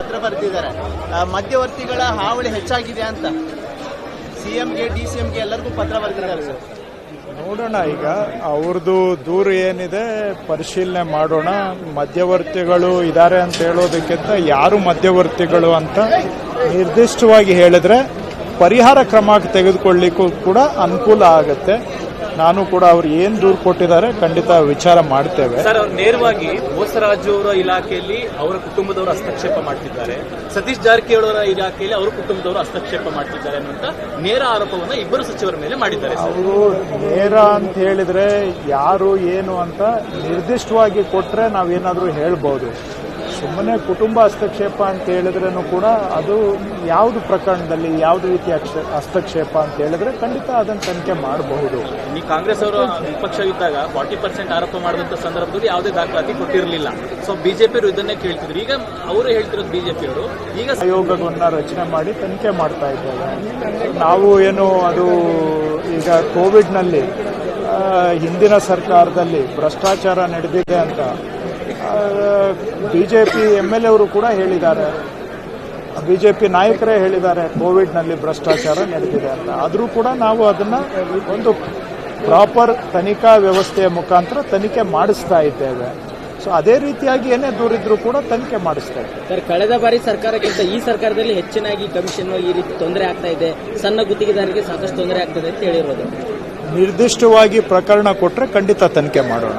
ಪತ್ರ ಬರೆದಿದ್ದಾರೆ. ಮಧ್ಯವರ್ತಿಗಳ ಹಾವಳಿ ಹೆಚ್ಚಾಗಿದೆ ಅಂತ ಸಿಎಂಗೆ ಡಿ ಸಿಎಂಗೆ ಎಲ್ಲರಿಗೂ ಪತ್ರ ಬರೆದಿದ್ದಾರೆ ಸರ್. ನೋಡೋಣ ಈಗ. ಅವ್ರದ್ದು ದೂರು ಏನಿದೆ ಪರಿಶೀಲನೆ ಮಾಡೋಣ. ಮಧ್ಯವರ್ತಿಗಳು ಇದ್ದಾರೆ ಅಂತ ಹೇಳೋದಕ್ಕಿಂತ ಯಾರು ಮಧ್ಯವರ್ತಿಗಳು ಅಂತ ನಿರ್ದಿಷ್ಟವಾಗಿ ಹೇಳಿದ್ರೆ ಪರಿಹಾರ ಕ್ರಮ ತೆಗೆದುಕೊಳ್ಳಿಕ್ಕೂ ಕೂಡ ಅನುಕೂಲ ಆಗುತ್ತೆ. ನಾನು ಕೂಡ ಅವ್ರು ಏನು ದೂರು ಕೊಟ್ಟಿದ್ದಾರೆ ಖಂಡಿತ ವಿಚಾರ ಮಾಡ್ತೇವೆ. ಸರ್ ಅವ್ರು ನೇರವಾಗಿ ಬೋಸರಾಜು ಅವರ ಇಲಾಖೆಯಲ್ಲಿ ಅವರ ಕುಟುಂಬದವರು ಹಸ್ತಕ್ಷೇಪ ಮಾಡ್ತಿದ್ದಾರೆ. ಸತೀಶ್ ಜಾರಕಿಹೊಳಿ ಅವರ ಇಲಾಖೆಯಲ್ಲಿ ಅವರ ಕುಟುಂಬದವರು ಹಸ್ತಕ್ಷೇಪ ಮಾಡ್ತಿದ್ದಾರೆ ಅನ್ನುವಂತ ನೇರ ಆರೋಪವನ್ನು ಇಬ್ಬರು ಸಚಿವರ ಮೇಲೆ ಮಾಡಿದ್ದಾರೆ ಅವರು ನೇರ ಅಂತ ಹೇಳಿದ್ರೆ ಯಾರು ಏನು ಅಂತ ನಿರ್ದಿಷ್ಟವಾಗಿ ಕೊಟ್ರೆ ನಾವೇನಾದ್ರೂ ಹೇಳ್ಬೋದು. ಸುಮ್ಮನೆ ಕುಟುಂಬ ಹಸ್ತಕ್ಷೇಪ ಅಂತ ಹೇಳಿದ್ರೂ ಕೂಡ ಅದು ಯಾವುದು ಪ್ರಕರಣದಲ್ಲಿ ಯಾವುದು ರೀತಿಯ ಹಸ್ತಕ್ಷೇಪ ಅಂತ ಹೇಳಿದ್ರೆ ಖಂಡಿತ ಅದನ್ನು ತನಿಖೆ ಮಾಡಬಹುದು. ಈ ಕಾಂಗ್ರೆಸ್ ಅವರು ವಿಪಕ್ಷ ಇದ್ದಾಗ ಫಾರ್ಟಿ ಪರ್ಸೆಂಟ್ ಆರೋಪ ಮಾಡಿದಂಥ ಸಂದರ್ಭದಲ್ಲಿ ಯಾವುದೇ ದಾಖಲಾತಿ ಕೊಟ್ಟಿರಲಿಲ್ಲ. ಸೊ ಬಿಜೆಪಿ ಇದನ್ನೇ ಕೇಳ್ತಿದ್ರು. ಈಗ ಅವರು ಹೇಳ್ತಿರೋದು ಬಿಜೆಪಿ ಅವರು. ಈಗ ಆಯೋಗವನ್ನ ರಚನೆ ಮಾಡಿ ತನಿಖೆ ಮಾಡ್ತಾ ಇದ್ದಾರೆ. ನಾವು ಏನು ಅದು ಈಗ ಕೋವಿಡ್ನಲ್ಲಿ ಹಿಂದಿನ ಸರ್ಕಾರದಲ್ಲಿ ಭ್ರಷ್ಟಾಚಾರ ನಡೆದಿದೆ ಅಂತ ಬಿಜೆಪಿ ಎಂ ಎಲ್ ಅವರು ಕೂಡ ಹೇಳಿದ್ದಾರೆ. ಬಿಜೆಪಿ ನಾಯಕರೇ ಹೇಳಿದ್ದಾರೆ ಕೋವಿಡ್ನಲ್ಲಿ ಭ್ರಷ್ಟಾಚಾರ ನಡೆದಿದೆ ಅಂತ. ಆದರೂ ಕೂಡ ನಾವು ಅದನ್ನ ಒಂದು ಪ್ರಾಪರ್ ತನಿಖಾ ವ್ಯವಸ್ಥೆಯ ಮುಖಾಂತರ ತನಿಖೆ ಮಾಡಿಸ್ತಾ ಇದ್ದೇವೆ. ಸೊ ಅದೇ ರೀತಿಯಾಗಿ ಏನೇ ದೂರಿದ್ರು ಕೂಡ ತನಿಖೆ ಮಾಡಿಸ್ತಾ ಇದ್ದಾರೆ ಸರ್ ಕಳೆದ ಬಾರಿ ಸರ್ಕಾರಕ್ಕಿಂತ ಈ ಸರ್ಕಾರದಲ್ಲಿ ಹೆಚ್ಚಿನಾಗಿ ಕಮಿಷನ್ ಈ ರೀತಿ ತೊಂದರೆ ಆಗ್ತಾ ಇದೆ. ಸಣ್ಣ ಗುತ್ತಿಗೆದಾರರಿಗೆ ಸಾಕಷ್ಟು ತೊಂದರೆ ಆಗ್ತದೆ ಅಂತ ಹೇಳಿರೋದು. ನಿರ್ದಿಷ್ಟವಾಗಿ ಪ್ರಕರಣ ಕೊಟ್ಟರೆ ಖಂಡಿತ ತನಿಖೆ ಮಾಡೋಣ.